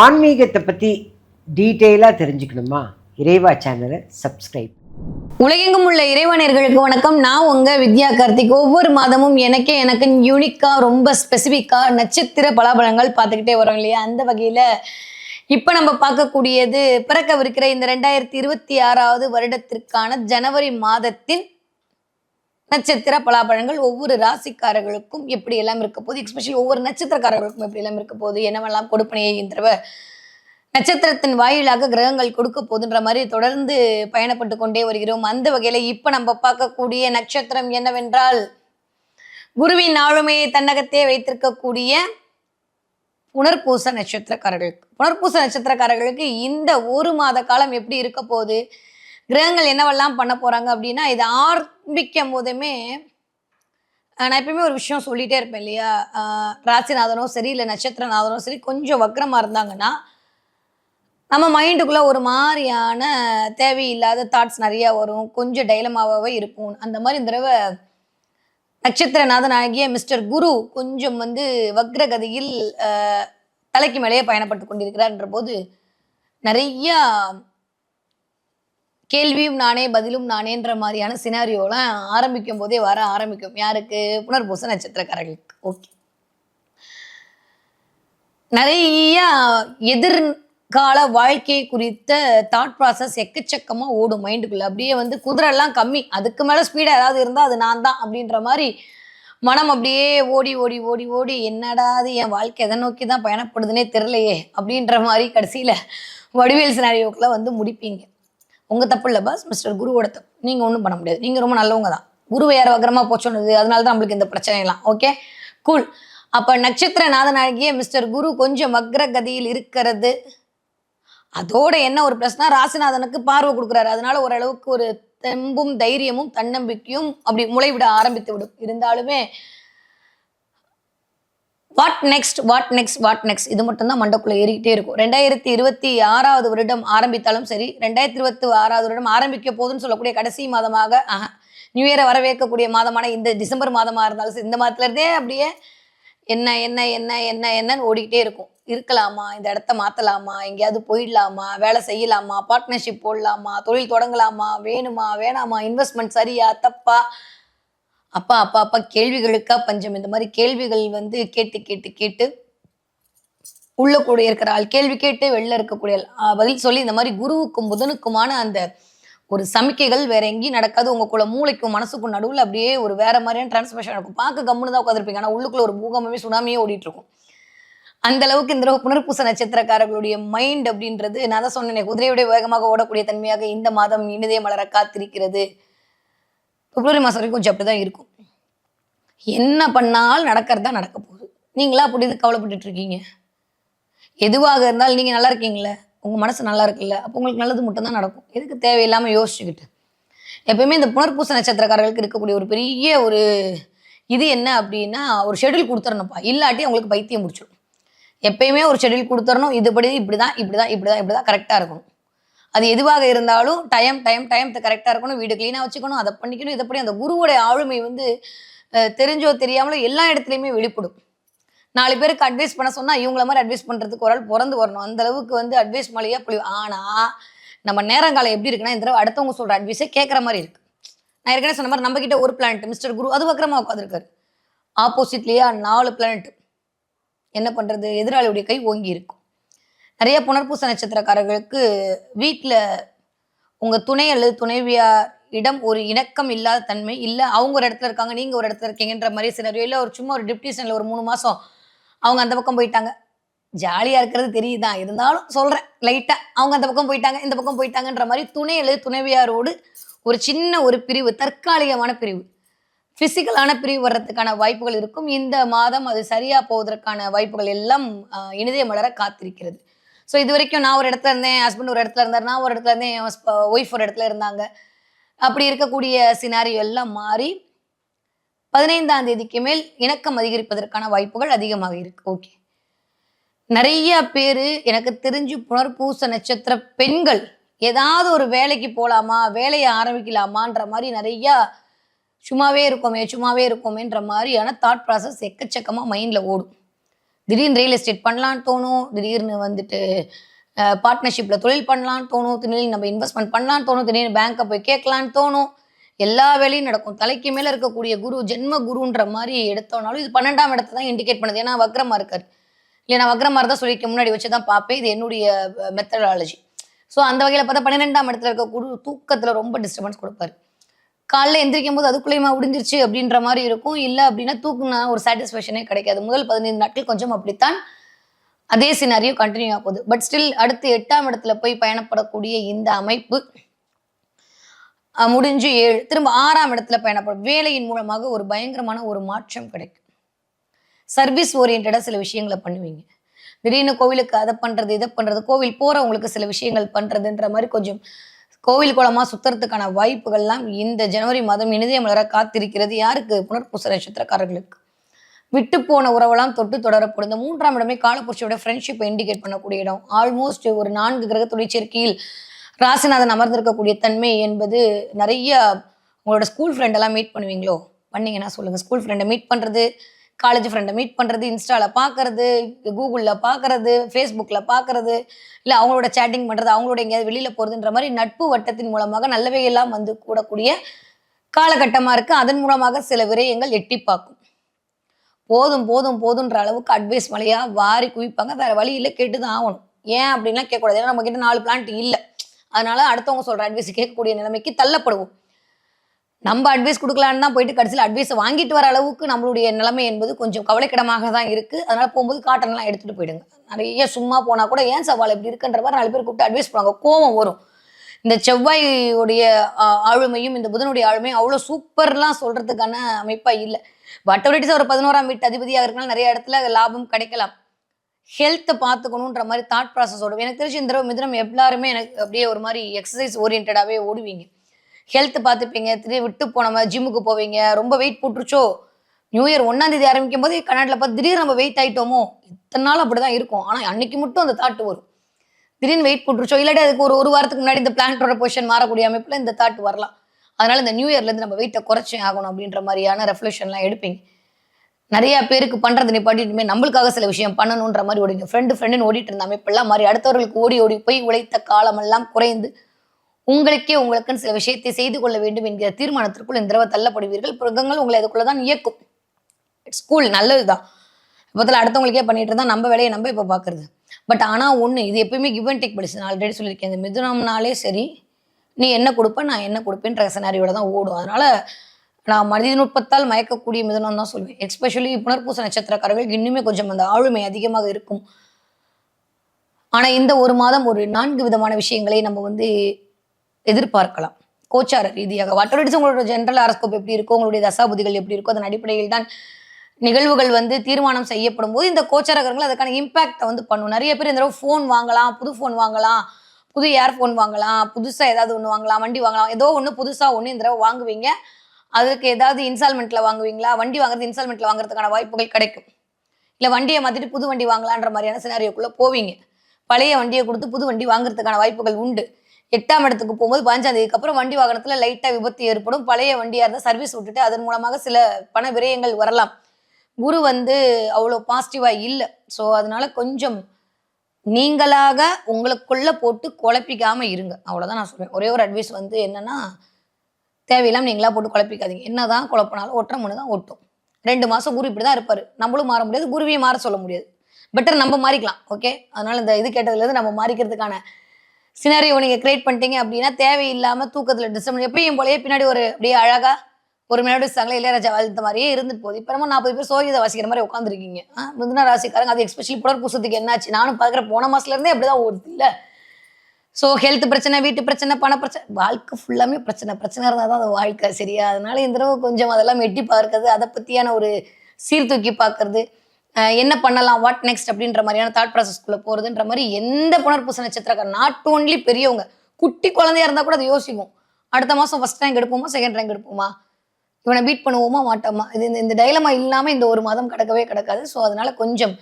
ஆன்மீகத்தை பற்றி டீட்டெயிலாக தெரிஞ்சுக்கணுமா? இறைவா சேனலை சப்ஸ்கிரைப். உலகெங்கும் உள்ள இறைவனர்களுக்கு வணக்கம். நான் உங்க வித்யா கார்த்திக். ஒவ்வொரு மாதமும் எனக்கே எனக்கு யூனிக்கா ரொம்ப ஸ்பெசிஃபிக்கா நட்சத்திர பலாபலங்கள் பார்த்துக்கிட்டே வரோம் இல்லையா? அந்த வகையில இப்ப நம்ம பார்க்கக்கூடியது பிறக்கவிருக்கிற இந்த ரெண்டாயிரத்தி இருபத்தி ஆறாவது வருடத்திற்கான ஜனவரி மாதத்தின் நட்சத்திர பலாபழங்கள் ஒவ்வொரு ராசிக்காரர்களுக்கும் எப்படி எல்லாம் இருக்க போகுது? எக்ஸ்பெஷலி ஒவ்வொரு நட்சத்திரக்காரர்களுக்கும் எப்படி எல்லாம் இருக்க போகுது? என்னவெல்லாம் கொடுப்பனையை என்றவர் நட்சத்திரத்தின் வாயிலாக கிரகங்கள் கொடுக்க போதுன்ற மாதிரி தொடர்ந்து பயணப்பட்டு கொண்டே வருகிறோம். அந்த வகையில இப்ப நம்ம பார்க்கக்கூடிய நட்சத்திரம் என்னவென்றால் குருவின் ஆளுமையை தன்னகத்தே வைத்திருக்கக்கூடிய புனர்பூச நட்சத்திரக்காரர்களுக்கு புனர்பூச நட்சத்திரக்காரர்களுக்கு இந்த ஒரு மாத காலம் எப்படி இருக்க போகுது? கிரகங்கள் என்னவெல்லாம் பண்ண போகிறாங்க அப்படின்னா இதை ஆரம்பிக்கும் போதுமே நான் எப்பயுமே ஒரு விஷயம் சொல்லிட்டே இருப்பேன் இல்லையா? ராசிநாதனும் சரி இல்லை நட்சத்திரநாதனும் சரி கொஞ்சம் வக்கரமாக இருந்தாங்கன்னா நம்ம மைண்டுக்குள்ள ஒரு மாதிரியான தேவையில்லாத தாட்ஸ் நிறையா வரும். கொஞ்சம் டைலமாகவே இருக்கும் அந்த மாதிரி இந்த தடவை நட்சத்திரநாதன் ஆகிய மிஸ்டர் குரு கொஞ்சம் வந்து வக்ரகதியில் தலைக்கு மேலேயே பயணப்பட்டு கொண்டிருக்கிறார்ன்ற போது நிறையா கேள்வியும் நானே பதிலும் நானேன்ற மாதிரியான சினாரியோலாம் ஆரம்பிக்கும் போதே வர ஆரம்பிக்கும். யாருக்கு? புனர்பூச நட்சத்திரக்காரர்களுக்கு. ஓகே. நிறைய எதிர்கால வாழ்க்கை குறித்த தாட் ப்ராசஸ் எக்கச்சக்கமா ஓடும் மைண்டுக்குள்ள அப்படியே வந்து குதிரைலாம் கம்மி. அதுக்கு மேல ஸ்பீடா ஏதாவது இருந்தா அது நான் தான் அப்படின்ற மாதிரி மனம் அப்படியே ஓடி ஓடி ஓடி ஓடி என்னடா அது என் வாழ்க்கை எதை நோக்கி தான் பயணப்படுதுன்னே தெரிலையே அப்படின்ற மாதிரி கடைசியில் வடிவேல் சினாரியோக்கெல்லாம் வந்து முடிப்பீங்க. உங்கள் தப்பு இல்லை பாஸ் மிஸ்டர் குருவோட தப்பு. நீங்கள் ஒன்றும் பண்ண முடியாது. நீங்கள் ரொம்ப நல்லவங்க தான். குரு வேற வக்கரமாக போச்சோன்னது அதனால தான் நம்மளுக்கு இந்த பிரச்சனைலாம் ஓகே கூல் அப்போ நட்சத்திர நாதனாகிய மிஸ்டர் குரு கொஞ்சம் வக்ரகதியில் இருக்கிறது. அதோட என்ன ஒரு ப்ளஸ்னா ராசிநாதனுக்கு பார்வை கொடுக்குறாரு. அதனால ஓரளவுக்கு ஒரு தெம்பும் தைரியமும் தன்னம்பிக்கையும் அப்படி முளைவிட ஆரம்பித்து விடும். இருந்தாலுமே what next what next what next இது மட்டும்தான் மண்டக்குள்ள ஏறிக்கிட்டே இருக்கும். ரெண்டாயிரத்தி இருபத்தி ஆறாவது வருடம் ஆரம்பித்தாலும் சரி ரெண்டாயிரத்தி இருபத்தி ஆறாவது வருடம் ஆரம்பிக்க போதுன்னு சொல்லக்கூடிய கடைசி மாதமாக நியூ இயரை வரவேற்கக்கூடிய மாதமான இந்த டிசம்பர் மாதமாக இருந்தாலும் சரி இந்த மாதத்துல இருந்தே அப்படியே என்ன என்ன என்ன என்ன என்னன்னு ஓடிக்கிட்டே இருக்கும். இருக்கலாமா? இந்த இடத்த மாற்றலாமா எங்கேயாவது போயிடலாமா? வேலை செய்யலாமா? பார்ட்னர்ஷிப் போடலாமா? தொழில் தொடங்கலாமா? வேணுமா? வேணாமா? இன்வெஸ்ட்மெண்ட் சரியா? தப்பா? அப்பா அப்பா அப்பா கேள்விகளுக்கா பஞ்சம். இந்த மாதிரி கேள்விகள் வந்து கேட்டு கேட்டு கேட்டு உள்ள கூட இருக்கிற ஆள் கேள்வி கேட்டு வெளில இருக்கக்கூடிய ஆள். பதில் சொல்லி இந்த மாதிரி குருவுக்கும் புதனுக்குமான அந்த ஒரு சமிக்கைகள் வேற எங்கேயும் நடக்காது. உங்களுக்குள்ள மூளைக்கும் மனசுக்கும் நடுவில் அப்படியே ஒரு வேற மாதிரியான டிரான்ஸ்மிஷன் இருக்கும் பார்க்க கம்முன்னு தான் உட்காந்துருப்பீங்க ஆனால் உள்ளுக்குள்ள ஒரு பூகம்பமே சுனாமியே ஓடிட்டு இருக்கும் அந்த அளவுக்கு இந்த புனர்பூச நட்சத்திரக்காரர்களுடைய மைண்ட் அப்படின்றது நான் தான் சொன்னேனே குதிரையுடைய வேகமாக ஓடக்கூடிய தன்மையாக இந்த மாதம் இனிதே மலர காத்திருக்கிறது. பிப்ரவரி மாதம் வரைக்கும் கொஞ்சம் அப்படி தான் இருக்கும். என்ன பண்ணாலும் நடக்கிறது தான் நடக்க போகுது. நீங்களா அப்படி இது கவலைப்பட்டுட்டு இருக்கீங்க. எதுவாக இருந்தாலும் நீங்கள் நல்லா இருக்கீங்களே உங்கள் மனசு நல்லா இருக்குல்ல? அப்போ உங்களுக்கு நல்லது மட்டும்தான் நடக்கும். எதுக்கு தேவையில்லாமல் யோசிச்சுக்கிட்டு? எப்பயுமே இந்த புனர்பூச நட்சத்திரக்காரர்களுக்கு இருக்கக்கூடிய ஒரு பெரிய ஒரு இது என்ன அப்படின்னா ஒரு ஷெட்யூல் கொடுத்துடணும்ப்பா. இல்லாட்டி அவங்களுக்கு பைத்தியம் முடிச்சிடும் எப்பயுமே ஒரு ஷெட்யூல் கொடுத்துடணும். இதுபடி இப்படி தான் இப்படி தான் இப்படி தான் இப்படி தான் கரெக்டாக இருக்கணும். அது எதுவாக இருந்தாலும் டைம் டைம் டைம் கரெக்டாக இருக்கணும் வீடு க்ளீனாக வச்சுக்கணும் அதை பண்ணிக்கணும் இதை பண்ணி அந்த குருவோடைய ஆளுமை வந்து தெரிஞ்சோ தெரியாமலோ எல்லா இடத்துலையுமே வெளிப்படும் நாலு பேருக்கு அட்வைஸ் பண்ண சொன்னால் இவங்கள மாதிரி அட்வைஸ் பண்ணுறதுக்கு ஒரு ஆள் பிறந்து வரணும். அந்த அளவுக்கு வந்து அட்வைஸ் மலையாக புளி ஆனால் நம்ம நேரங்காலம் எப்படி இருக்குன்னா இந்த தடவை அடுத்தவங்க சொல்கிற அட்வைஸே கேட்குற மாதிரி இருக்குது நான் ஏற்கனவே சொன்ன மாதிரி நம்மக்கிட்ட ஒரு பிளானட் மிஸ்டர் குரு அது வக்கரமா உட்காந்துருக்காரு ஆப்போசிட்லேயே நாலு பிளானட் என்ன பண்ணுறது எதிராளியுடைய கை ஓங்கி இருக்கும். நிறைய புனர்பூச நட்சத்திரக்காரர்களுக்கு வீட்டில் உங்கள் துணை அல்லது துணைவியார் இடம் ஒரு இணக்கம் இல்லாத தன்மை இல்லை அவங்க ஒரு இடத்துல இருக்காங்க நீங்கள் ஒரு இடத்துல இருக்கீங்கன்ற மாதிரி சினரியோ இல்லை ஒரு சும்மா ஒரு டிப்டிஷனில் ஒரு மூணு மாதம் அவங்க அந்த பக்கம் போயிட்டாங்க. ஜாலியாக இருக்கிறது தெரியுதான் இருந்தாலும் சொல்கிறேன் லைட்டாக அவங்க அந்த பக்கம் போயிட்டாங்க இந்த பக்கம் போயிட்டாங்கன்ற மாதிரி துணை அல்லது துணைவியாரோடு ஒரு சின்ன ஒரு பிரிவு தற்காலிகமான பிரிவு. ஃபிசிக்கலான பிரிவு வர்றதுக்கான வாய்ப்புகள் இருக்கும். இந்த மாதம் அது சரியாக போவதற்கான வாய்ப்புகள் எல்லாம் ஆஹ், இனிதே மலர காத்திருக்கிறது. ஸோ இது வரைக்கும் நான் ஒரு இடத்துல இருந்தேன் ஹஸ்பண்ட் ஒரு இடத்துல இருந்தார் நான் ஒரு இடத்துல இருந்தேன் ஒய்ஃப் ஒரு இடத்துல இருந்தாங்க. அப்படி இருக்கக்கூடிய சினாரியோ எல்லாம் மாறி பதினைந்தாம் தேதிக்கு மேல் இணக்கம் அதிகரிப்பதற்கான வாய்ப்புகள் அதிகமாக இருக்கு. ஓகே நிறைய பேர் எனக்கு தெரிஞ்சு புனர்பூச நட்சத்திர பெண்கள் ஏதாவது ஒரு வேலைக்கு போகலாமா வேலையை ஆரம்பிக்கலாமான்ற மாதிரி நிறையா சும்மாவே இருக்கோமே சும்மாவே இருக்கோமேன்ற மாதிரியான தாட் ப்ராசஸ் எக்கச்சக்கமாக மைண்டில் ஓடும். திடீர்னு ரியல் எஸ்டேட் பண்ணலான்னு தோணும் திடீர்னு வந்துட்டு பார்ட்னர்ஷிப்பில் தொழில் பண்ணலான்னு தோணும் திடீர்னு நம்ம இன்வெஸ்ட்மெண்ட் பண்ணலான்னு தோணும் திடீர்னு பேங்க்கை போய் கேட்கலான்னு தோணும். எல்லா வேலையும் நடக்கும். தலைக்கு மேலே இருக்கக்கூடிய குரு ஜென்ம குருன்ற மாதிரி எடுத்தோம்னாலும் இது பன்னெண்டாம் இடத்தை தான் இண்டிகேட் பண்ணுது. ஏன்னா வக்ரமாக இருக்காரு. இல்லை நான் வக்ரமாக இருந்தால் சொல்லிக்க முன்னாடி வச்சு தான் பார்ப்பேன். இது என்னுடைய மெத்தடாலஜி ஸோ அந்த வகையில் பார்த்தா பன்னிரெண்டாம் இடத்துல இருக்க குரு தூக்கத்தில் ரொம்ப டிஸ்டர்பன்ஸ் கொடுப்பாரு. காலைல எந்திரிக்கும் போது அதுக்குள்ளேயுமா முடிஞ்சிருச்சு அப்படின்ற மாதிரி இருக்கும். இல்லை அப்படின்னா தூக்குனா ஒரு சாட்டிஸ்ஃபேக்ஷனே கிடைக்காது. முதல் பதினைந்து நாட்கள் கொஞ்சம் அப்படித்தான் அதே சினாரியோ கண்டினியூ ஆக போகுது. பட் ஸ்டில் அடுத்து எட்டாம் இடத்துல போய் பயணப்படக்கூடிய இந்த அமைப்பு முடிஞ்சு ஏழு திரும்ப ஆறாம் இடத்துல பயணப்படும். வேலையின் மூலமாக ஒரு பயங்கரமான ஒரு மாற்றம் கிடைக்கும். சர்வீஸ் ஓரியன்டாக சில விஷயங்களை பண்ணுவீங்க. திடீர்னு கோவிலுக்கு அதை பண்ணுறது இதை பண்ணுறது கோவில் போகிறவங்களுக்கு சில விஷயங்கள் பண்ணுறதுன்ற மாதிரி கொஞ்சம் கோவில் குளமா சுத்துறதுக்கான வாய்ப்புகள்லாம் இந்த ஜனவரி மாதம் இனிதே மலர காத்திருக்கிறது. யாருக்கு? புனர்பூச நட்சத்திரக்காரர்களுக்கு. விட்டு போன உறவெல்லாம் தொட்டு தொடரப்படும். இந்த மூன்றாம் இடமே காலபுருஷோட ஃப்ரெண்ட்ஷிப்பை இண்டிகேட் பண்ணக்கூடிய இடம். ஆல்மோஸ்ட் ஒரு நான்கு கிரக சேர்க்கையில் ராசிநாதன் அமர்ந்திருக்கக்கூடிய தன்மை என்பது நிறைய உங்களோட ஸ்கூல் ஃப்ரெண்டெல்லாம் மீட் பண்ணுவீங்களோ? பண்ணீங்கன்னா சொல்லுங்க. ஸ்கூல் ஃப்ரெண்டை மீட் பண்றது காலேஜ் ஃப்ரெண்டை மீட் பண்ணுறது இன்ஸ்டாவில் பார்க்கறது கூகுளில் பார்க்கறது ஃபேஸ்புக்கில் பார்க்கறது இல்லை அவங்களோட சேட்டிங் பண்ணுறது அவங்களோட எங்கேயாவது வெளியில் போகிறதுன்ற மாதிரி நட்பு வட்டத்தின் மூலமாக நல்லவையெல்லாம் வந்து கூடக்கூடிய காலகட்டமாக இருக்குது அதன் மூலமாக சில விரயங்கள் எட்டி பார்க்கும். போதும் போதும் போதுன்ற அளவுக்கு அட்வைஸ் மலையாக வாரி குவிப்பாங்க. வேறு வழி இல்லை கேட்டு தான் ஆகணும். ஏன் அப்படின்லாம் கேட்கக்கூடாது. ஏன்னா நம்மக்கிட்ட நாலு பிளான்ட் இல்லை. அதனால அடுத்தவங்க சொல்கிற அட்வைஸ் கேட்கக்கூடிய நிலைமைக்கு தள்ளப்படுவோம். நம்ம அட்வைஸ் கொடுக்கலான்னு தான் போயிட்டு கடைசியில் அட்வைஸை வாங்கிட்டு வர அளவுக்கு நம்மளுடைய நிலைமை என்பது கொஞ்சம் கவலைக்கிடமாக தான் இருக்குது அதனால் போகும்போது காட்டன்லாம் எடுத்துகிட்டு போயிடுங்க. நிறைய சும்மா போனால் கூட ஏன் சவால் இப்படி இருக்குன்ற மாதிரி நாலு பேர் கூப்பிட்டு அட்வைஸ் பண்ணுவாங்க கோவம் வரும். இந்த செவ்வாயுடைய ஆளுமையும் இந்த புதனுடைய ஆளுமையும் அவ்வளோ சூப்பர்லாம் சொல்கிறதுக்கான அமைப்பாக இல்லை. வட்டவரிட்டிஸ் ஒரு பதினோராம் வீட்டு அதிபதியாக இருக்கனால நிறைய இடத்துல லாபம் கிடைக்கலாம். ஹெல்த்தை பார்த்துக்கணுன்ற மாதிரி தாட் ப்ராசஸ் ஓடும். எனக்கு தெரிஞ்சு இந்த தடவை மிதனம் எல்லாருமே எனக்கு அப்படியே ஒரு மாதிரி எக்ஸசைஸ் ஓரியன்டாகவே ஓடுவீங்க. ஹெல்த் பார்த்துப்பீங்க. திடீர் விட்டு போனவங்க ஜிம்முக்கு போவீங்க. ரொம்ப வெயிட் போட்டுருச்சோ? நியூ இயர் ஒன்றாந்தேதி ஆரம்பிக்கும் போது கன்னடில் பார்த்து திடீர்னு நம்ம வெயிட் ஆயிட்டோமோ? இத்தனை நாள் அப்படி தான் இருக்கும். ஆனால் அன்னைக்கு மட்டும் அந்த தாட் வரும். திடீர்னு வெயிட் போட்டுருச்சோ? இல்லாட்டி அதுக்கு ஒரு ஒரு வாரத்துக்கு முன்னாடி இந்த பிளான்ட்டோட பொசிஷன் மாறக்கூடிய அமைப்பில் இந்த தாட் வரலாம். அதனால இந்த நியூ இயர்லேருந்து நம்ம வெயிட்டை குறைச்சே ஆகணும் அப்படின்ற மாதிரியான ரெஃப்ளெக்ஷன்லாம் எடுப்பீங்க. நிறைய பேருக்கு பண்றது நிப்பாட்டிட்டுமே நம்மளுக்காக சில விஷயம் பண்ணணுன்ற மாதிரி ஓடிங்க ஃப்ரெண்டு ஃப்ரெண்டுன்னு ஓடிட்டு இருந்த அமைப்பெல்லாம் மாதிரி அடுத்தவர்களுக்கு ஓடி ஓடி போய் உழைத்த காலமெல்லாம் குறைந்து உங்களுக்கே உங்களுக்குன்னு சில விஷயத்தை செய்து கொள்ள வேண்டும் என்கிற தீர்மானத்திற்குள் இந்த தடவை தள்ளப்படுவீர்கள். மிருகங்கள் உங்களை அதுக்குள்ள தான் இயக்கும் ஸ்கூல் நல்லதுதான். இப்போதில் அடுத்தவங்களுக்கே பண்ணிட்டு இருந்தா நம்ம வேலையை நம்ம இப்போ பார்க்குறது பட் ஆனால் ஒன்று இது எப்பயுமே கிவ் அண்ட் டேக் படிச்சு நான் ஆல்ரெடி சொல்லியிருக்கேன் இந்த மிதுனம்னாலே சரி நீ என்ன கொடுப்ப நான் என்ன கொடுப்பேன்ற சினாரியோட தான் ஓடும். அதனால நான் மனித நுட்பத்தால் மயக்கக்கூடிய மிதனம் தான் சொல்லுவேன் எஸ்பெஷலி புனர்பூச நட்சத்திரக்காரர்களுக்கு இன்னுமே கொஞ்சம் அந்த ஆளுமை அதிகமாக இருக்கும். ஆனால் இந்த ஒரு மாதம் ஒரு நான்கு விதமான விஷயங்களை நம்ம வந்து எதிர்பார்க்கலாம். கோச்சார ரீதியாக. வாட்டோடிச்சு உங்களோட ஜென்ரல் அரஸ்கோப் எப்படி இருக்கோ உங்களுடைய தசாபுதிகள் எப்படி இருக்கோ அதன் அடிப்படையில் தான் நிகழ்வுகள் வந்து தீர்மானம் செய்யப்படும் போது இந்த கோச்சாரகர்கள் அதுக்கான இம்பாக்டை வந்து பண்ணும். நிறைய பேர் இந்த தடவை ஃபோன் வாங்கலாம் புது ஃபோன் வாங்கலாம் புது ஏர்ஃபோன் வாங்கலாம் புதுசாக ஏதாவது ஒன்று வாங்கலாம் வண்டி வாங்கலாம் ஏதோ ஒன்று புதுசாக ஒன்று இந்த தடவை வாங்குவீங்க. அதுக்கு ஏதாவது இன்ஸ்டால்மெண்ட்டில் வாங்குவீங்களா? வண்டி வாங்குறது இன்ஸ்டால்மெண்ட்ல வாங்குறதுக்கான வாய்ப்புகள் கிடைக்கும். இல்லை வண்டியை மாற்றிட்டு புது வண்டி வாங்கலான்ற மாதிரியான சினாரியோக்குள்ளே போவீங்க. பழைய வண்டியை கொடுத்து புது வண்டி வாங்குறதுக்கான வாய்ப்புகள் உண்டு. எட்டாம் இடத்துக்கு போகும்போது பதினஞ்சாம் தேதிக்கு அப்புறம் வண்டி வாகனத்துல லைட்டா விபத்து ஏற்படும். பழைய வண்டியா இருந்தால் சர்வீஸ் விட்டுட்டு அதன் மூலமாக சில பண விரயங்கள் வரலாம். குரு வந்து அவ்வளோ பாசிட்டிவா இல்லை. ஸோ அதனால கொஞ்சம் நீங்களாக உங்களுக்குள்ள போட்டு குழப்பிக்காம இருங்க. அவ்வளோதான் நான் சொல்றேன். ஒரே ஒரு அட்வைஸ் வந்து என்னன்னா தேவையில்லாம நீங்களா போட்டு குழப்பிக்காதீங்க. என்னதான் குழப்பினாலும் ஒற்றை மணி தான் ஒட்டும். ரெண்டு மாசம் குரு இப்படி தான் இருப்பாரு. நம்மளும் மாற முடியாது குருவையும் மாற சொல்ல முடியாது. பெட்டர் நம்ம மாறிக்கலாம் ஓகே அதனால இந்த இது கேட்டதுலேருந்து நம்ம மாறிக்கிறதுக்கான சினாரியோ நீங்கள் கிரியேட் பண்ணிட்டீங்க அப்படின்னா தேவையில்லாமல் தூக்கத்தில் டிஸ்டர்ப் எப்பயும் போலயே பின்னாடி ஒரு அப்படியே அழகாக ஒரு மெலோடி சாங்ல இளையராஜா வாழ்ந்த மாதிரியே இருந்துட்டு போகுது. இப்போ நம்ம நாற்பது பேர் சோகிதை வாசிக்கிற மாதிரி உட்காந்துருக்கீங்க மிதுன ராசிக்காரங்க அது எஸ்பெஷலி புலர் பூசத்துக்கு என்னாச்சு? நானும் பார்க்குற போன மாசத்துல இருந்தே அப்படிதான் ஓடுது இல்லை. ஸோ ஹெல்த் பிரச்சனை வீட்டு பிரச்சனை பண பிரச்சனை வாழ்க்கை ஃபுல்லாமே பிரச்சனை. பிரச்சனை இருந்தால் தான் அது வாழ்க்கை சரியா? அதனால இந்த தடவை கொஞ்சம் அதெல்லாம் எட்டி பார்க்கறது அதை பற்றியான ஒரு சீர்தூக்கி பார்க்கறது என்ன பண்ணலாம்? வாட் நெக்ஸ்ட் அப்படின்ற மாதிரியான தாட் ப்ராசஸ்க்குள்ளே போகிறதுன்ற மாதிரி எந்த புனர்பூச நட்சத்திரக்கார் நாட் ஓன்லி பெரியவங்க. குட்டி குழந்தையா இருந்தால் கூட அதை யோசிக்கும் அடுத்த மாதம் ஃபஸ்ட் ரேங்க் எடுப்போமா? செகண்ட் ரேங்க் எடுப்போமா? இவனை பீட் பண்ணுவோமா? மாட்டோமா? இது இந்த- டைலமா இல்லாமல் இந்த ஒரு மாதம் கிடக்கவே கிடக்காது. ஸோ அதனால கொஞ்சம்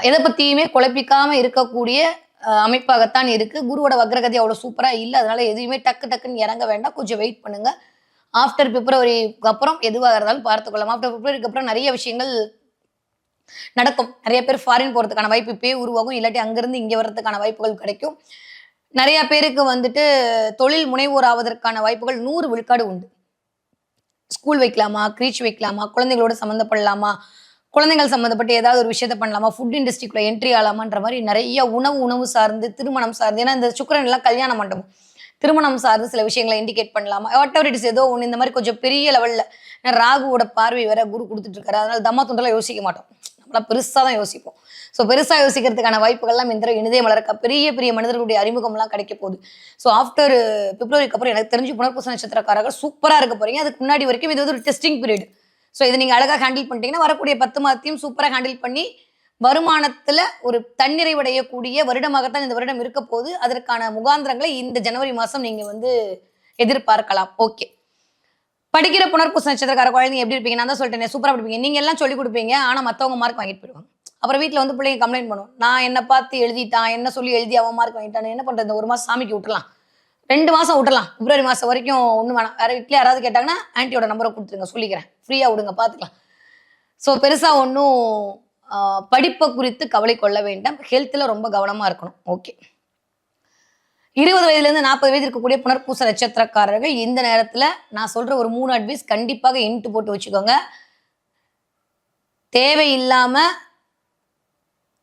எதை பற்றியுமே குழப்பிக்காமல் இருக்கக்கூடிய அமைப்பாகத்தான் இருக்குது குருவோட வக்ரகதி அவ்வளோ சூப்பராக இல்லை. அதனால எதையுமே டக்கு டக்குன்னு இறங்க வேண்டாம். கொஞ்சம் வெயிட் பண்ணுங்க. ஆஃப்டர் பிப்ரவரிக்கு அப்புறம் எதுவாக இருந்தாலும் பார்த்துக்கொள்ளலாம். ஆஃப்டர் பிப்ரவரிக்கு அப்புறம் நிறைய விஷயங்கள் நடக்கும். நிறைய பேர் ஃபாரின் போகிறதுக்கான வாய்ப்பு இப்பயே உருவாகும். இல்லாட்டி அங்கேருந்து இங்கே வர்றதுக்கான வாய்ப்புகள் கிடைக்கும். நிறைய பேருக்கு வந்துட்டு தொழில் முனைவோர் ஆவதற்கான வாய்ப்புகள் நூறு விழுக்காடு உண்டு. ஸ்கூல் வைக்கலாமா? க்ரீச் வைக்கலாமா? குழந்தைகளோட சம்மந்தப்படலாமா? குழந்தைகள் சம்மந்தப்பட்டு ஏதாவது ஒரு விஷயத்த பண்ணலாமா? ஃபுட் இண்டஸ்ட்ரிக்குள்ளே என்ட்ரி ஆகலாமான்ற மாதிரி நிறைய உணவு உணவு சார்ந்து திருமணம் சார்ந்து ஏன்னா இந்த சுக்கரன் எல்லாம் கல்யாண மண்டபம். திருமணம் சார்ந்து சில விஷயங்களை இண்டிகேட் பண்ணலாமா? வாட் எவர் இட்ஸ் ஏதோ ஒன்று இந்த மாதிரி கொஞ்சம் பெரிய லெவலில் ராகுவோட பார்வை வேற குரு கொடுத்துட்டு இருக்காரு. அதனால தம்மா துண்டெல்லாம் யோசிக்க மாட்டோம். நம்மளாம் பெருசாக தான் யோசிப்போம். ஸோ பெருசாக யோசிக்கிறதுக்கான வாய்ப்புகள்லாம் இந்த இனிதே மலர்க்க பெரிய பெரிய மனிதர்களுடைய அறிமுகம்லாம் கிடைக்க போகுது. ஸோ ஆஃப்டர் பிப்ரவரிக்கு அப்புறம் எனக்கு தெரிஞ்சு புனர்பூச நட்சத்திரக்காரர்கள் சூப்பராக இருக்க போறீங்க. அதுக்கு முன்னாடி வரைக்கும் இது வந்து ஒரு டெஸ்டிங் பீரியட் ஸோ இதை நீங்கள் அழகாக ஹேண்டில் பண்ணிட்டீங்கன்னா வரக்கூடிய பத்து மாதத்தையும் சூப்பராக ஹேண்டில் பண்ணி வருமானத்தில் ஒரு தன்னிறைவடையக்கூடிய வருடமாகத்தான் இந்த வருடம் இருக்க போது அதற்கான முகாந்திரங்களை இந்த ஜனவரி மாதம் நீங்கள் வந்து எதிர்பார்க்கலாம். ஓகே படிக்கிற புனர்பூச நட்சத்திரக்கார குழந்தைங்க எப்படி இருப்பீங்க? நான் தான் சொல்லிட்டேன் சூப்பராக படிப்பீங்க. நீங்கள் எல்லாம் சொல்லி கொடுப்பீங்க ஆனால் மற்றவங்க மார்க் வாங்கிட்டு போயிடுவாங்க. அப்புறம் வீட்டில் வந்து பிள்ளைங்க கம்ப்ளைண்ட் பண்ணும் நான் என்ன பார்த்து எழுதிட்டான் என்ன சொல்லி எழுதி அவன் மார்க் வாங்கிட்டான் என்ன பண்ணுறது ஒரு மாதம் சாமிக்கு விட்டுலாம் ரெண்டு மாதம் விட்டலாம் பிப்ரவரி மாதம் வரைக்கும் ஒன்றும் வேணாம். வேறு வீட்டில் யாராவது கேட்டாங்கன்னா ஆன்ட்டியோட நம்பரை கொடுத்துருங்க சொல்லிக்கிறேன். ஃப்ரீயாக விடுங்க பார்த்துக்கலாம். ஸோ பெருசாக ஒன்றும் படிப்பை குறித்து கவலை கொள்ள வேண்டாம். ஹெல்த்தில் ரொம்ப கவனமாக இருக்கணும். ஓகே இருபது வயதுலேருந்து நாற்பது வயது இருக்கக்கூடிய புனர்பூச நட்சத்திரக்காரர்கள் இந்த நேரத்தில் நான் சொல்கிற ஒரு மூணு அட்வைஸ் கண்டிப்பாக இன்ட்டு போட்டு வச்சுக்கோங்க. தேவையில்லாமல்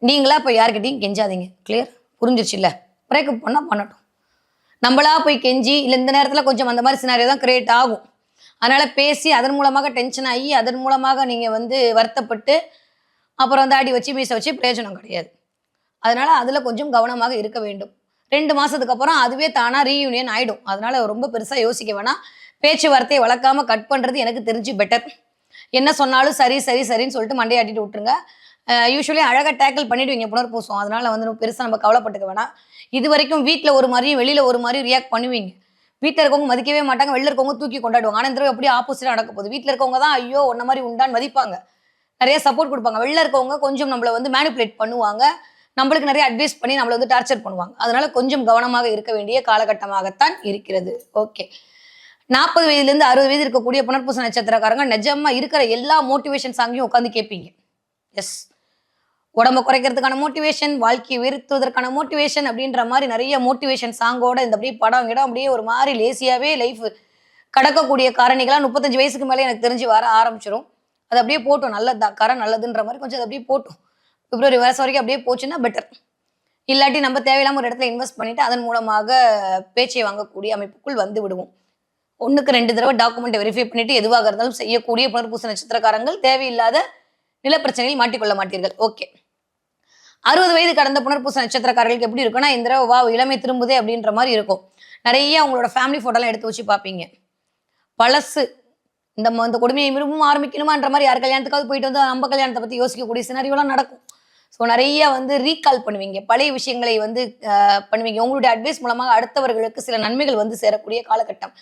நீங்களா போய் யார்கிட்டையும் கெஞ்சாதீங்க. கிளியர் புரிஞ்சிருச்சுல்ல? பிரேக்கப் பண்ணால் பண்ணட்டும். நம்மளா போய் கெஞ்சி இல்லை இந்த நேரத்தில் கொஞ்சம் அந்த மாதிரி சினாரியோ தான் கிரியேட் ஆகும். அதனால் பேசி அதன் மூலமாக டென்ஷன் ஆகி அதன் மூலமாக நீங்கள் வந்து வருத்தப்பட்டு அப்புறம் வந்து அடி வச்சு மீசை வச்சு பிரயோஜனம் கிடையாது. அதனால் அதில் கொஞ்சம் கவனமாக இருக்க வேண்டும். ரெண்டு மாசத்துக்கு அப்புறம் அதுவே தானா ரீயூனியன் ஆயிடும். அதனால ரொம்ப பெருசா யோசிக்க வேணாம். பேச்சுவார்த்தையை வளர்க்காம கட் பண்றது எனக்கு தெரிஞ்சு பெட்டர் என்ன சொன்னாலும் சரி சரி சரின்னு சொல்லிட்டு மண்டையாட்டிட்டு விட்டுருங்க. யூஸ்வலி அழகாக டேக்கிள் பண்ணிடுவீங்க புனர்பூசம். அதனால வந்து பெருசாக நம்ம கவலைப்பட்டுக்க வேணாம். இது வரைக்கும் வீட்டில் ஒரு மாதிரியும் வெளியில் ஒரு மாதிரியும் ரியாக்ட் பண்ணுவீங்க. வீட்டில் இருக்கவங்க மதிக்கவே மாட்டாங்க. வெளில இருக்கவங்க தூக்கி கொண்டாடுவாங்க. ஆனால் இந்த தடவை அப்படியே ஆப்போசிட்டாக நடக்க போகுது? வீட்டில் இருக்கவங்க தான் ஐயோ உன்ன மாதிரி உண்டான்னு மதிப்பாங்க. நிறைய சப்போர்ட் கொடுப்பாங்க. வெளில இருக்கவங்க கொஞ்சம் நம்மளை வந்து மேனிப்புலேட் பண்ணுவாங்க. நம்மளுக்கு நிறைய அட்வைஸ் பண்ணி நம்மளை வந்து டார்ச்சர் பண்ணுவாங்க. அதனால கொஞ்சம் கவனமாக இருக்க வேண்டிய காலகட்டமாகத்தான் இருக்கிறது. ஓகே நாற்பது வயதுலேருந்து அறுபது வயது இருக்கக்கூடிய புனர்பூச நட்சத்திரக்காரங்க நிஜமா இருக்கிற எல்லா மோட்டிவேஷன் சாங்கையும் உட்காந்து கேட்பீங்க. எஸ் உடம்ப குறைக்கிறதுக்கான மோட்டிவேஷன் வாழ்க்கையை உயர்த்துவதற்கான மோட்டிவேஷன் அப்படின்ற மாதிரி நிறைய மோட்டிவேஷன் சாங்கோட இந்த அப்படியே படம் இடம் அப்படியே ஒரு மாதிரி லேசியாகவே லைஃப் கடக்கக்கூடிய காரணிகளாக முப்பத்தஞ்சு வயசுக்கு மேலே எனக்கு தெரிஞ்சு வர ஆரம்பிச்சிடும் அது அப்படியே போட்டும். நல்லதுதான். கரை நல்லதுன்ற மாதிரி கொஞ்சம் அது அப்படியே போட்டோம். பிப்ரவரி வருஷம் வரைக்கும் அப்படியே போச்சுன்னா பெட்டர் இல்லாட்டி நம்ம தேவையில்லாமல் ஒரு இடத்துல இன்வெஸ்ட் பண்ணிட்டு அதன் மூலமாக பேச்சை வாங்கக்கூடிய அமைப்புக்குள் வந்து விடுவோம். ஒன்றுக்கு ரெண்டு தடவை டாக்குமெண்ட் வெரிஃபை பண்ணிட்டு எதுவாக இருந்தாலும் செய்யக்கூடிய புனர்பூச நட்சத்திரக்காரங்கள் தேவையில்லாத நிலப்பிரச்சனையில் மாட்டிக்கொள்ள மாட்டீர்கள். ஓகே அறுபது வயது கடந்த புனர்பூச நட்சத்திரக்காரர்களுக்கு எப்படி இருக்குன்னா இந்த தடவை வா இளமை திரும்புதே அப்படின்ற மாதிரி இருக்கும். நிறைய அவங்களோட ஃபேமிலி ஃபோட்டோலாம் எடுத்து வச்சு பார்ப்பீங்க. பழசு. இந்த ம- இந்த கொடுமையை விரும்பவும் ஆரம்பிக்கணுமான்ற மாதிரி யார் கல்யாணத்துக்காவது போயிட்டு வந்து நம்ம கல்யாணத்தை பற்றி யோசிக்கக்கூடிய சினாரியோலாம் நடக்கும். ஸோ நிறைய வந்து ரீகால் பண்ணுவீங்க. பழைய விஷயங்களை வந்து பண்ணுவீங்க. உங்களுடைய அட்வைஸ் மூலமாக அடுத்தவர்களுக்கு சில நன்மைகள் வந்து சேரக்கூடிய காலகட்டம்.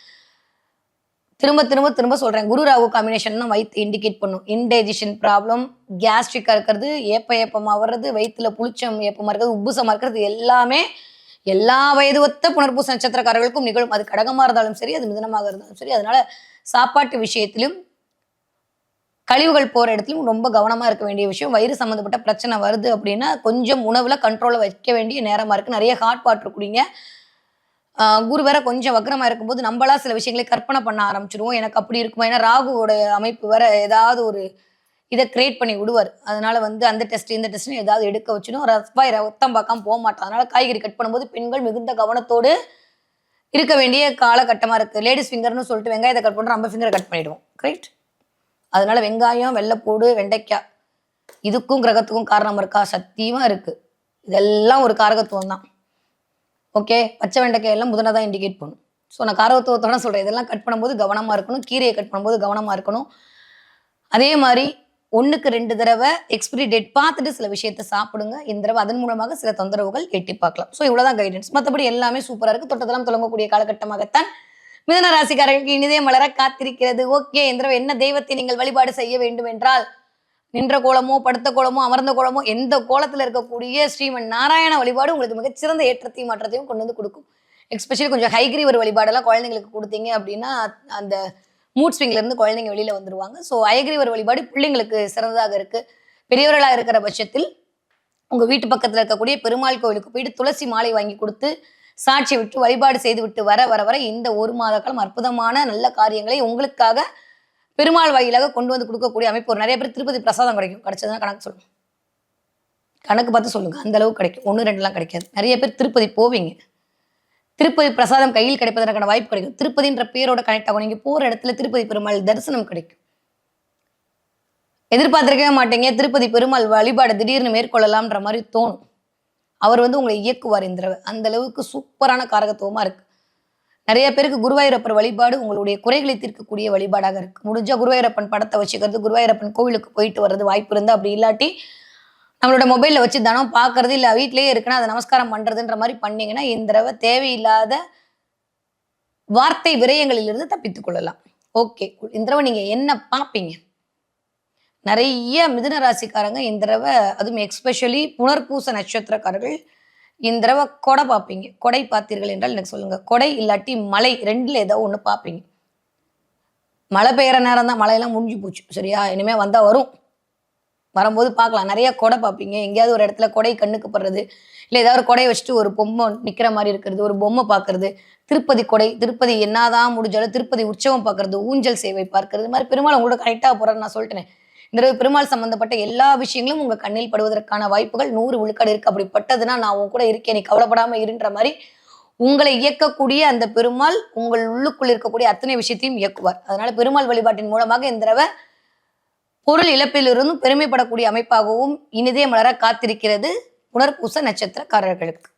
திரும்ப திரும்ப திரும்ப சொல்கிறேன் குரு ராகு காம்பினேஷன் தான் வயிற்று இண்டிகேட் பண்ணும். இன்டைஜஷன் ப்ராப்ளம் கேஸ்ட்ரிக்காக இருக்கிறது ஏப்ப ஏப்பமா வர்றது வயிற்றில் புளிச்சம் ஏப்பமாக இருக்கிறது உப்புசமாக இருக்கிறது எல்லாமே எல்லா வயது ஒத்த புனர்பூச நட்சத்திரக்காரர்களுக்கும் நிகழும். அது கடகமாக இருந்தாலும் சரி அது மிதனமாக இருந்தாலும் சரி. அதனால சாப்பாட்டு விஷயத்திலும் கழிவுகள் போகிற இடத்துலையும் ரொம்ப கவனமாக இருக்க வேண்டிய விஷயம். வயிறு சம்மந்தப்பட்ட பிரச்சனை வருது அப்படின்னா கொஞ்சம் உணவில் கண்ட்ரோலை வைக்க வேண்டிய நேரமாக இருக்குது நிறைய ஹாட் வாட்டர் குடிங்க. குரு வேற கொஞ்சம் வக்ரமா இருக்கும்போது நம்மளா சில விஷயங்களை கற்பனை பண்ண ஆரம்பிச்சிருவோம் எனக்கு அப்படி இருக்குமா? ஏன்னா ராகுவோட அமைப்பு வேற ஏதாவது ஒரு இதை கிரியேட் பண்ணி விடுவார். அதனால வந்து அந்த டெஸ்ட் இந்த டெஸ்ட் ஏதாவது எடுக்க வச்சிடும். ரஸ்பாய் ரத்தம் பார்க்காம போக மாட்டோம் அதனால காய்கறி கட் பண்ணும்போது பெண்கள் மிகுந்த கவனத்தோடு இருக்க வேண்டிய காலகட்டமாக இருக்குது லேடிஸ் ஃபிங்கர்னு சொல்லிட்டு வெங்காயத்தை கட் பண்ணுறோம் நம்ம ஃபிங்கரை கட் பண்ணிடுவோம். கரெக்ட் அதனால வெங்காயம் வெள்ளைப்பூடு வெண்டைக்காய் இதுக்கும் கிரகத்துக்கும் காரணம் இருக்கா? சத்தியமாக இருக்குது இதெல்லாம் ஒரு காரகத்துவம் தான். ஓகே பச்சை வெண்டைக்காய் எல்லாம் புதனை தான் இண்டிகேட் பண்ணும். ஸோ நான் காரகத்துவத்தோட சொல்கிறேன் இதெல்லாம் கட் பண்ணும்போது கவனமாக இருக்கணும். கீரையை கட் பண்ணும்போது கவனமாக இருக்கணும். அதே மாதிரி ஒன்றுக்கு ரெண்டு தடவை எக்ஸ்பிரி டேட் பார்த்துட்டு சில விஷயத்தை சாப்பிடுங்க. இந்த தடவை அதன் மூலமாக சில தொந்தரவுகள் எட்டி பார்க்கலாம். ஸோ இவ்வளோதான் கைடன்ஸ் மற்றபடி எல்லாமே சூப்பராக இருக்குது தொட்டதெல்லாம் தொடங்கக்கூடிய காலகட்டமாகத்தான் மிதன ராசிக்காரர்களுக்கு இனிதே காத்திருக்கிறது. ஓகே என்ற என்ன தெய்வத்தை நீங்கள் வழிபாடு செய்ய வேண்டும் என்றால் நின்ற கோலமோ படுத்த கோலமோ அமர்ந்த கோலமோ எந்த கோலத்தில் இருக்கக்கூடிய ஸ்ரீமன் நாராயண வழிபாடு உங்களுக்கு மிகச்சிறந்த ஏற்றத்தையும் மாற்றத்தையும் கொண்டு வந்து கொடுக்கும். எஸ்பெஷலி கொஞ்சம் ஹைகிரீவர் வழிபாடெல்லாம் குழந்தைங்களுக்கு கொடுத்தீங்க அப்படின்னா அந்த மூட் ஸ்விங்ல இருந்து குழந்தைங்க வெளியில வந்துருவாங்க. ஸோ ஹயகிரீவர் வழிபாடு பிள்ளைங்களுக்கு சிறந்ததாக இருக்கு. பெரியவர்களாக இருக்கிற பட்சத்தில் உங்கள் வீட்டு பக்கத்தில் இருக்கக்கூடிய பெருமாள் கோவிலுக்கு போயிட்டு துளசி மாலை வாங்கி கொடுத்து சாட்சி விட்டு வழிபாடு செய்து விட்டு வர வர வர இந்த ஒரு மாத காலம் அற்புதமான நல்ல காரியங்களை உங்களுக்காக பெருமாள் வாயிலாக கொண்டு வந்து கொடுக்கக்கூடிய அமைப்பு. ஒரு நிறைய பேர் திருப்பதி பிரசாதம் கிடைக்கும். கிடைச்சதுன்னா கணக்கு சொல்லுங்க. கணக்கு பார்த்து சொல்லுங்க. அந்த அளவுக்கு கிடைக்கும். ஒன்று ரெண்டுலாம் கிடைக்காது. நிறைய பேர் திருப்பதி போவீங்க. திருப்பதி பிரசாதம் கையில் கிடைப்பதற்கான வாய்ப்பு கிடைக்கும். திருப்பதின்ற பேரோட கனெக்ட் ஆகும். நீங்கள் போகிற இடத்துல திருப்பதி பெருமாள் தரிசனம் கிடைக்கும். எதிர்பார்த்திருக்கவே மாட்டீங்க. திருப்பதி பெருமாள் வழிபாடு திடீர்னு மேற்கொள்ளலாம்ன்ற மாதிரி தோணும். அவர் வந்து உங்களை இயக்குவார் இந்த அந்த அளவுக்கு சூப்பரான காரகத்துவமா இருக்கு. நிறைய பேருக்கு குருவாயூரப்பர் வழிபாடு உங்களுடைய குறைகளை தீர்க்கக்கூடிய வழிபாடாக இருக்கு. முடிஞ்சா குருவாயூரப்பன் படத்தை வச்சுக்கிறது குருவாயூரப்பன் கோவிலுக்கு போயிட்டு வர்றது வாய்ப்பு இருந்தா அப்படி இல்லாட்டி நம்மளோட மொபைலில் வச்சு தினம் பார்க்கறது இல்லை வீட்டிலேயே இருக்குன்னா அதை நமஸ்காரம் பண்ணுறதுன்ற மாதிரி பண்ணீங்கன்னா இந்த தடவை தேவையில்லாத வார்த்தை விரயங்களிலிருந்து தப்பித்துக் கொள்ளலாம். ஓகே இந்த தடவை நீங்கள் என்ன பார்ப்பீங்க? நிறைய மிதுன ராசிக்காரங்க இந்த தடவை அதுவும் எக்ஸ்பெஷலி புனர்பூச நட்சத்திரக்காரர்கள் இந்த தடவை கொடை பார்ப்பீங்க. கொடை பார்த்தீர்கள் என்றால் எனக்கு சொல்லுங்க. கொடை இல்லாட்டி மலை ரெண்டில் ஏதோ ஒன்று பார்ப்பீங்க. மழை பெய்கிற நேரம் தான் மழையெல்லாம் முடிஞ்சு போச்சு. சரியா? இனிமே வந்தால் வரும். வரும்போது பார்க்கலாம். நிறைய கொடை பார்ப்பீங்க. எங்கேயாவது ஒரு இடத்துல கொடை கண்ணுக்கு படுறது இல்லை ஏதாவது ஒரு கொடையை வச்சுட்டு ஒரு பொம்மை நிற்கிற மாதிரி இருக்கிறது ஒரு பொம்மை பார்க்கறது திருப்பதி கொடை திருப்பதி என்னதான் முடிஞ்சாலும் திருப்பதி உற்சவம் பார்க்கறது ஊஞ்சல் சேவை பார்க்கறது இது மாதிரி பெருமாள் உங்களோட கரெக்டாக போகிறேன்னு நான் சொல்லிட்டேன். இந்த பெருமாள் சம்பந்தப்பட்ட எல்லா விஷயங்களும் உங்கள் கண்ணில் படுவதற்கான வாய்ப்புகள் நூறு விழுக்காடு இருக்கு. அப்படிப்பட்டதுன்னா நான் உன் கூட இருக்கேன். நீ கவலைப்படாமல் இருன்ற மாதிரி உங்களை இயக்கக்கூடிய அந்த பெருமாள் உங்கள் உள்ளுக்குள் இருக்கக்கூடிய அத்தனை விஷயத்தையும் இயக்குவார். அதனால பெருமாள் வழிபாட்டின் மூலமாக இந்த தடவை பொருள் இழப்பிலிருந்தும் பெருமைப்படக்கூடிய அமைப்பாகவும் இனிதே மலர காத்திருக்கிறது புனர்பூச நட்சத்திரக்காரர்களுக்கு.